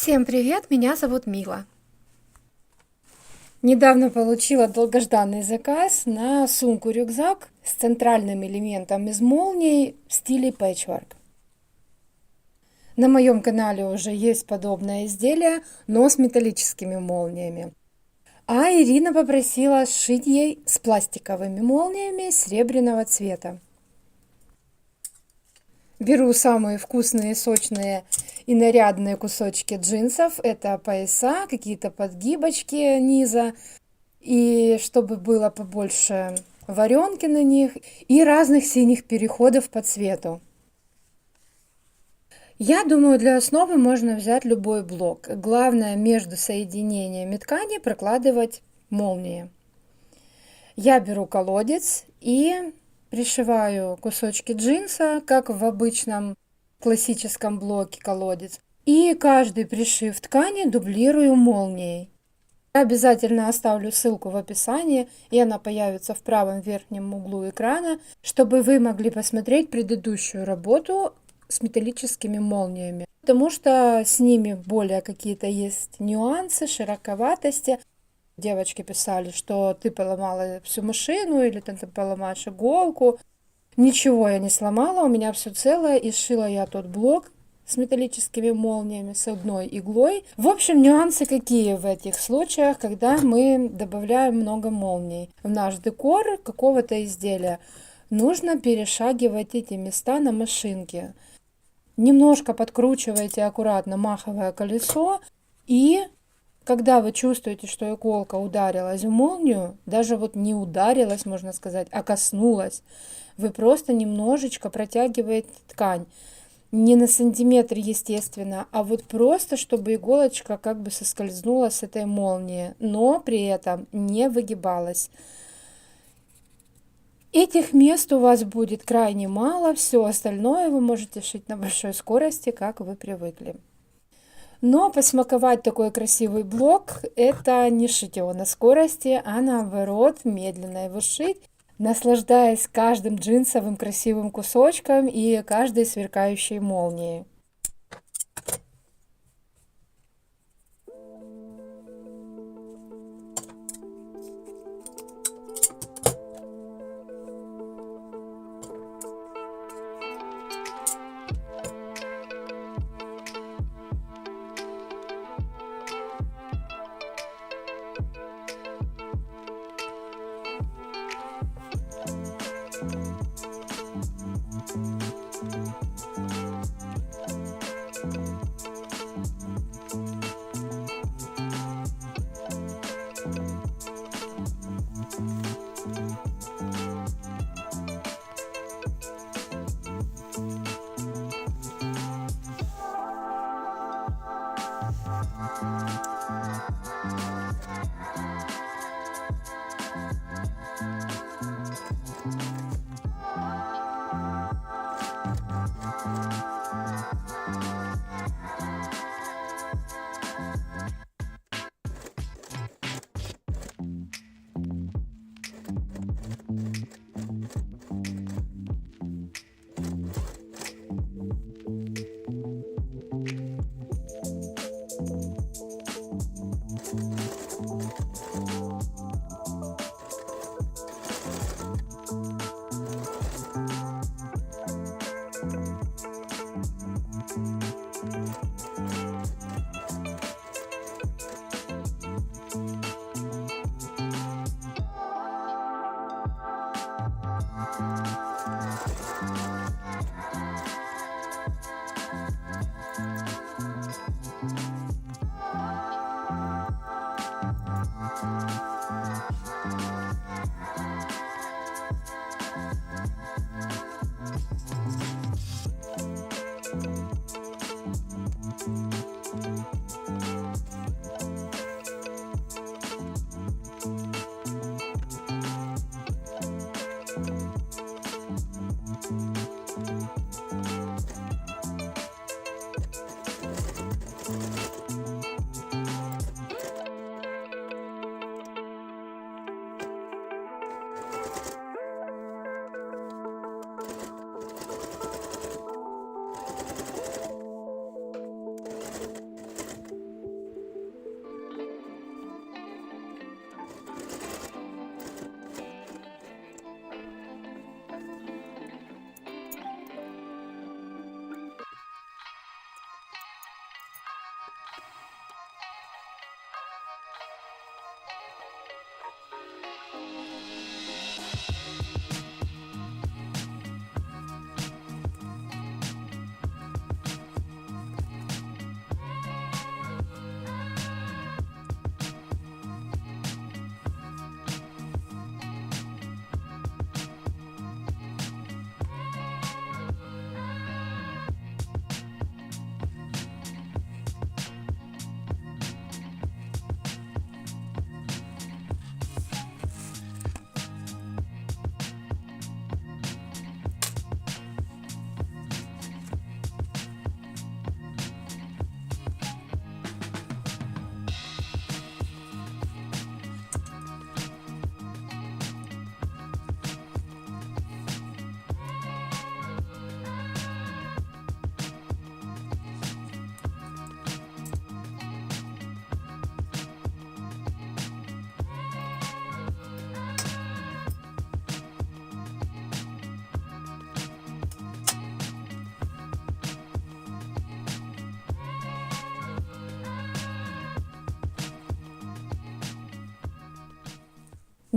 Всем привет, меня зовут Мила. Недавно получила долгожданный заказ на сумку-рюкзак с центральным элементом из молний в стиле пэтчворк. На моем канале уже есть подобное изделие, но с металлическими молниями. А Ирина попросила сшить ей с пластиковыми молниями серебряного цвета. Беру самые вкусные, сочные и нарядные кусочки джинсов. Это пояса, какие-то подгибочки низа. И чтобы было побольше варенки на них и разных синих переходов по цвету. Я думаю, для основы можно взять любой блок. Главное между соединениями ткани прокладывать молнии. Я беру колодец и пришиваю кусочки джинса, как в обычном классическом блоке колодец. И каждый пришив ткани дублирую молнией. Обязательно оставлю ссылку в описании, и она появится в правом верхнем углу экрана, чтобы вы могли посмотреть предыдущую работу с металлическими молниями. Потому что с ними более какие-то есть нюансы, широковатости. Девочки писали, что ты поломала всю машину или ты поломаешь иголку. Ничего я не сломала, у меня все целое, и сшила я тот блок с металлическими молниями, с одной иглой. В общем, нюансы какие в этих случаях, когда мы добавляем много молний в наш декор какого-то изделия. Нужно перешагивать эти места на машинке. Немножко подкручивайте аккуратно маховое колесо и когда вы чувствуете, что иголка ударилась в молнию, даже вот не ударилась, можно сказать, а коснулась, вы просто немножечко протягиваете ткань. Не на сантиметр, естественно, а вот просто, чтобы иголочка как бы соскользнула с этой молнии, но при этом не выгибалась. Этих мест у вас будет крайне мало, все остальное вы можете шить на большой скорости, как вы привыкли. Но посмаковать такой красивый блок – это не шить его на скорости, а наоборот медленно его шить, наслаждаясь каждым джинсовым красивым кусочком и каждой сверкающей молнией.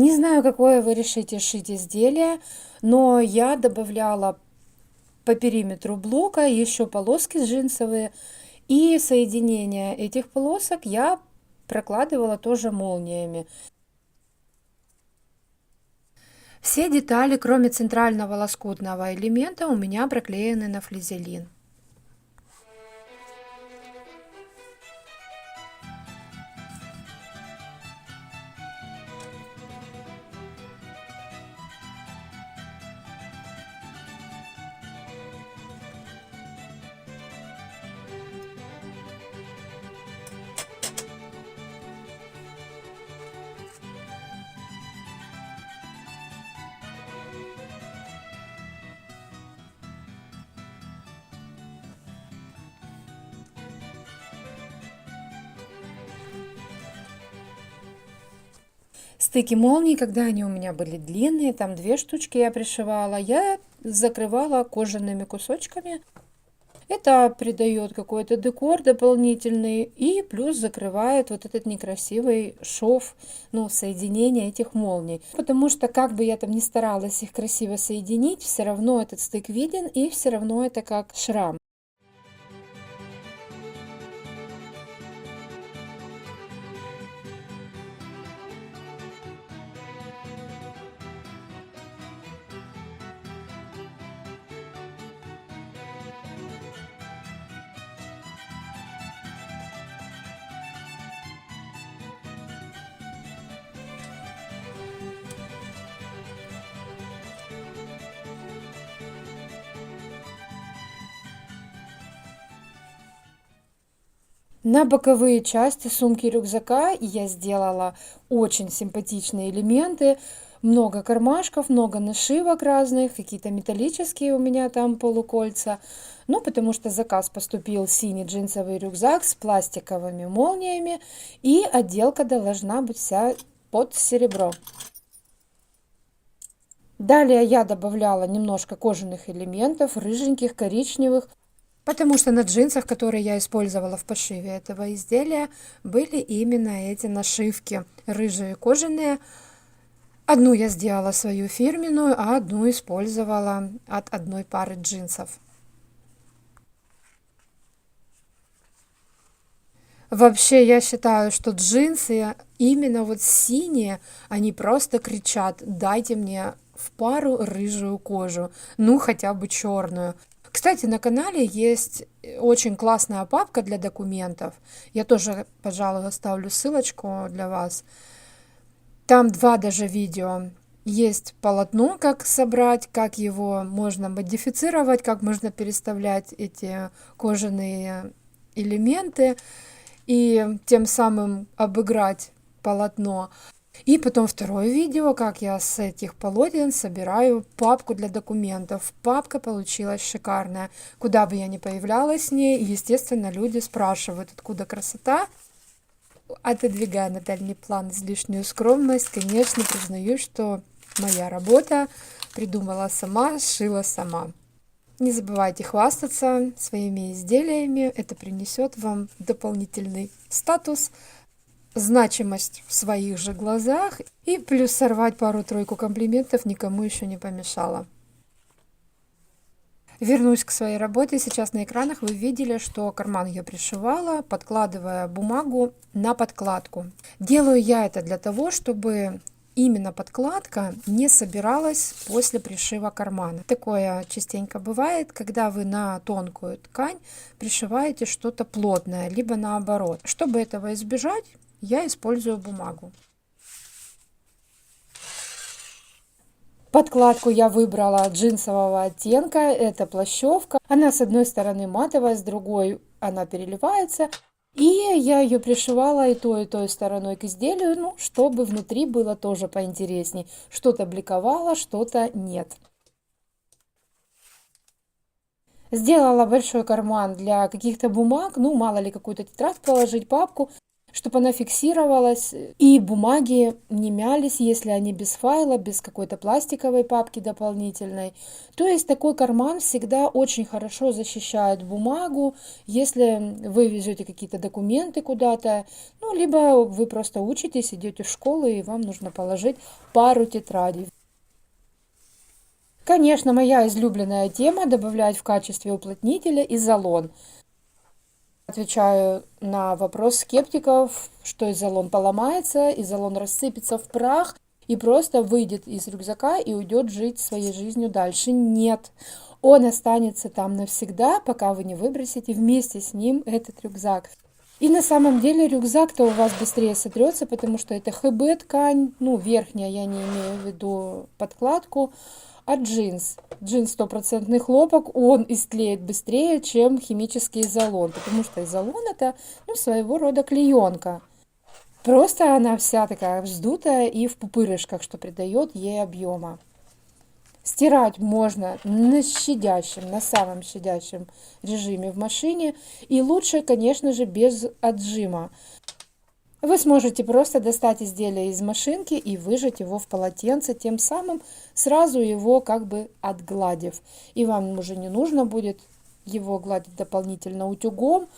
Не знаю, какое вы решите шить изделие, но я добавляла по периметру блока еще полоски джинсовые, и соединение этих полосок я прокладывала тоже молниями. Все детали, кроме центрального лоскутного элемента, у меня проклеены на флизелин. Стыки молний, когда они у меня были длинные, там две штучки я пришивала, я закрывала кожаными кусочками. Это придает какой-то декор дополнительный и плюс закрывает вот этот некрасивый шов, ну, соединение этих молний. Потому что как бы я там ни старалась их красиво соединить, все равно этот стык виден и все равно это как шрам. На боковые части сумки рюкзака я сделала очень симпатичные элементы. Много кармашков, много нашивок разных, какие-то металлические у меня там полукольца. Ну, потому что заказ поступил синий джинсовый рюкзак с пластиковыми молниями, и отделка должна быть вся под серебро. Далее я добавляла немножко кожаных элементов, рыженьких, коричневых, Потому что на джинсах, которые я использовала в пошиве этого изделия, были именно эти нашивки рыжие кожаные. Одну я сделала свою фирменную, а одну использовала от одной пары джинсов. Вообще, я считаю, что джинсы именно вот синие, они просто кричат, дайте мне в пару рыжую кожу, ну хотя бы черную. Кстати, на канале есть э, очень классная папка для документов. Я тоже, пожалуй, оставлю ссылочку для вас. Там два даже видео. Есть полотно, как собрать, как его можно модифицировать, как можно переставлять эти кожаные элементы и тем самым обыграть полотно. И потом второе видео, как я с этих полотен собираю папку для документов. Папка получилась шикарная. Куда бы я ни появлялась с ней, естественно, люди спрашивают, откуда красота. Отодвигая на дальний план излишнюю скромность, конечно, признаю, что моя работа придумала сама, шила сама. Не забывайте хвастаться своими изделиями, это принесет вам дополнительный статус, значимость в своих же глазах и плюс сорвать пару-тройку комплиментов никому еще не помешало. Вернусь к своей работе. Сейчас на экранах вы видели, что карман я пришивала, подкладывая бумагу на подкладку. Делаю я это для того, чтобы именно подкладка не собиралась после пришива кармана. Такое частенько бывает, когда вы на тонкую ткань пришиваете что-то плотное, либо наоборот. Чтобы этого избежать, я использую бумагу. Подкладку я выбрала джинсового оттенка, это плащевка. Она с одной стороны матовая, с другой она переливается. И я ее пришивала и той, и той стороной к изделию, ну, чтобы внутри было тоже поинтересней. Что-то бликовало, что-то нет. Сделала большой карман для каких-то бумаг, ну, мало ли, какую-то тетрадь положить, папку. Чтобы она фиксировалась, и бумаги не мялись, если они без файла, без какой-то пластиковой папки дополнительной. То есть такой карман всегда очень хорошо защищает бумагу, если вы везете какие-то документы куда-то, ну, либо вы просто учитесь, идете в школу, и вам нужно положить пару тетрадей. Конечно, моя излюбленная тема добавлять в качестве уплотнителя изолон – Отвечаю на вопрос скептиков, что изолон поломается, изолон рассыпется в прах и просто выйдет из рюкзака и уйдет жить своей жизнью дальше. Нет, он останется там навсегда, пока вы не выбросите вместе с ним этот рюкзак. И на самом деле рюкзак-то у вас быстрее сотрется, потому что это ХБ ткань, ну верхняя, я не имею в виду подкладку, а джинс. Джинс стопроцентный хлопок, он истлеет быстрее, чем химический изолон, потому что изолон это ну, своего рода клеенка. Просто она вся такая вздутая и в пупырышках, что придает ей объема. Стирать можно на щадящем, на самом щадящем режиме в машине. И лучше, конечно же, без отжима. Вы сможете просто достать изделие из машинки и выжать его в полотенце, тем самым сразу его как бы отгладив. И вам уже не нужно будет его гладить дополнительно утюгом.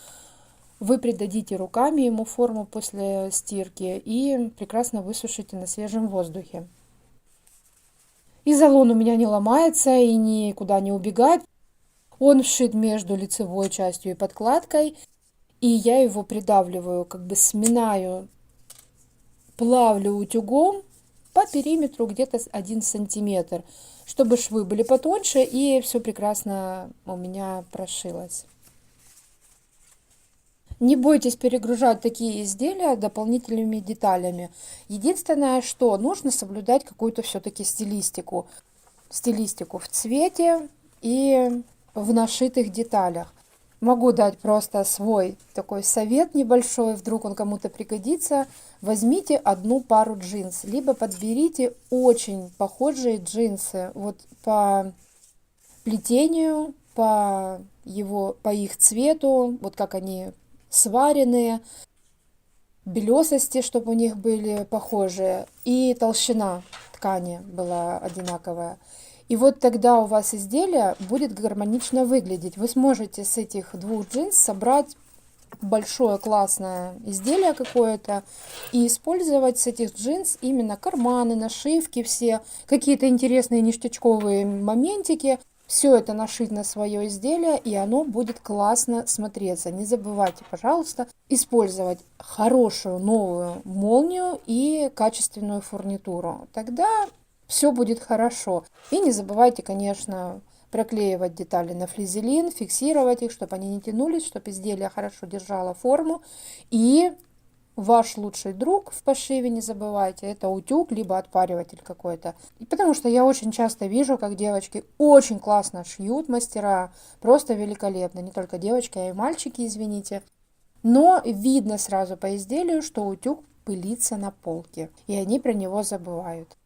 Вы придадите руками ему форму после стирки и прекрасно высушите на свежем воздухе. Изолон у меня не ломается и никуда не убегает. Он вшит между лицевой частью и подкладкой и я его придавливаю, как бы сминаю, плавлю утюгом по периметру где-то 1 сантиметр, чтобы швы были потоньше и все прекрасно у меня прошилось. Не бойтесь перегружать такие изделия дополнительными деталями. Единственное, что нужно соблюдать какую-то все-таки стилистику. Стилистику в цвете и в нашитых деталях. Могу дать просто свой такой совет небольшой, вдруг он кому-то пригодится. Возьмите одну пару джинс, либо подберите очень похожие джинсы вот по плетению, по, его, по их цвету, вот как они сваренные, белесости, чтобы у них были похожие, и толщина ткани была одинаковая. И вот тогда у вас изделие будет гармонично выглядеть. Вы сможете с этих двух джинс собрать большое классное изделие какое-то и использовать с этих джинс именно карманы, нашивки все, какие-то интересные ништячковые моментики. Все это нашить на свое изделие, и оно будет классно смотреться. Не забывайте, пожалуйста, использовать хорошую новую молнию и качественную фурнитуру. Тогда все будет хорошо. И не забывайте, конечно, проклеивать детали на флизелин, фиксировать их, чтобы они не тянулись, чтобы изделие хорошо держало форму. И ваш лучший друг в пошиве, не забывайте, это утюг, либо отпариватель какой-то. Потому что я очень часто вижу, как девочки очень классно шьют, мастера, просто великолепно. Не только девочки, а и мальчики, извините. Но видно сразу по изделию, что утюг пылится на полке, и они про него забывают.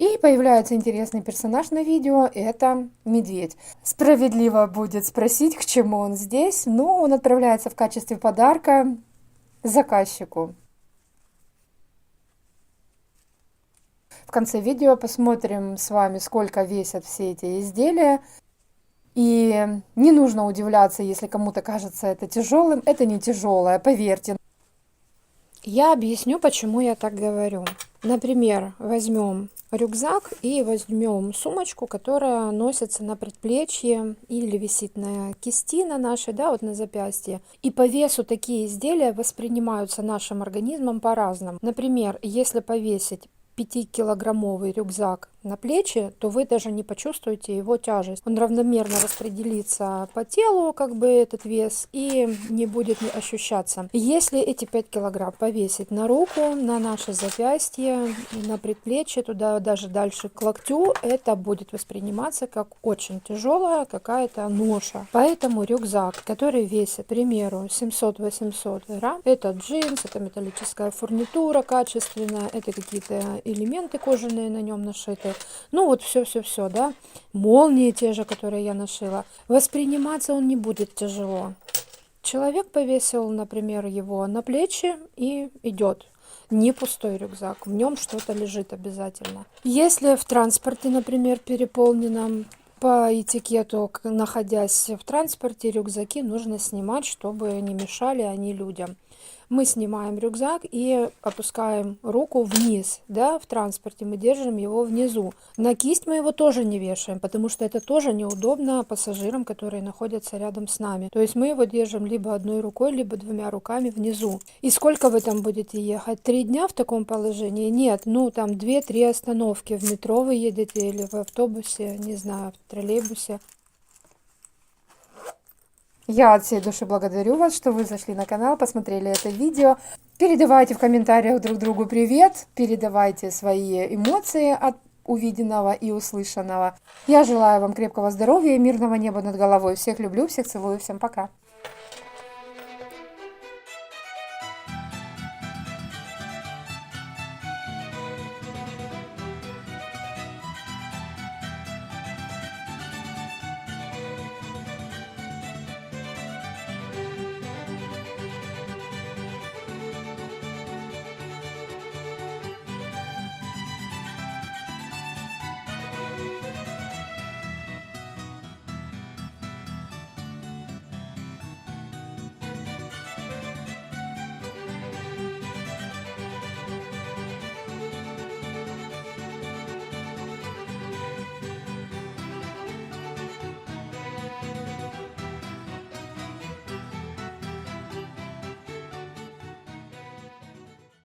И появляется интересный персонаж на видео, это медведь. Справедливо будет спросить, к чему он здесь, но он отправляется в качестве подарка заказчику. В конце видео посмотрим с вами, сколько весят все эти изделия. И не нужно удивляться, если кому-то кажется это тяжелым. Это не тяжелое, поверьте. Я объясню, почему я так говорю. Например, возьмем рюкзак и возьмем сумочку, которая носится на предплечье или висит на кисти на нашей, да, вот на запястье. И по весу такие изделия воспринимаются нашим организмом по-разному. Например, если повесить 5-килограммовый рюкзак на плечи, то вы даже не почувствуете его тяжесть. Он равномерно распределится по телу, как бы этот вес, и не будет ощущаться. Если эти 5 килограмм повесить на руку, на наше запястье, на предплечье, туда даже дальше к локтю, это будет восприниматься как очень тяжелая какая-то ноша. Поэтому рюкзак, который весит, к примеру, 700-800 грамм, это джинс, это металлическая фурнитура качественная, это какие-то элементы кожаные на нем нашиты, работает. Ну вот все-все-все, да. Молнии те же, которые я нашила. Восприниматься он не будет тяжело. Человек повесил, например, его на плечи и идет. Не пустой рюкзак, в нем что-то лежит обязательно. Если в транспорте, например, переполненном, по этикету, находясь в транспорте, рюкзаки нужно снимать, чтобы не мешали они людям мы снимаем рюкзак и опускаем руку вниз, да, в транспорте, мы держим его внизу. На кисть мы его тоже не вешаем, потому что это тоже неудобно пассажирам, которые находятся рядом с нами. То есть мы его держим либо одной рукой, либо двумя руками внизу. И сколько вы там будете ехать? Три дня в таком положении? Нет, ну там две-три остановки. В метро вы едете или в автобусе, не знаю, в троллейбусе. Я от всей души благодарю вас, что вы зашли на канал, посмотрели это видео. Передавайте в комментариях друг другу привет, передавайте свои эмоции от увиденного и услышанного. Я желаю вам крепкого здоровья и мирного неба над головой. Всех люблю, всех целую, всем пока.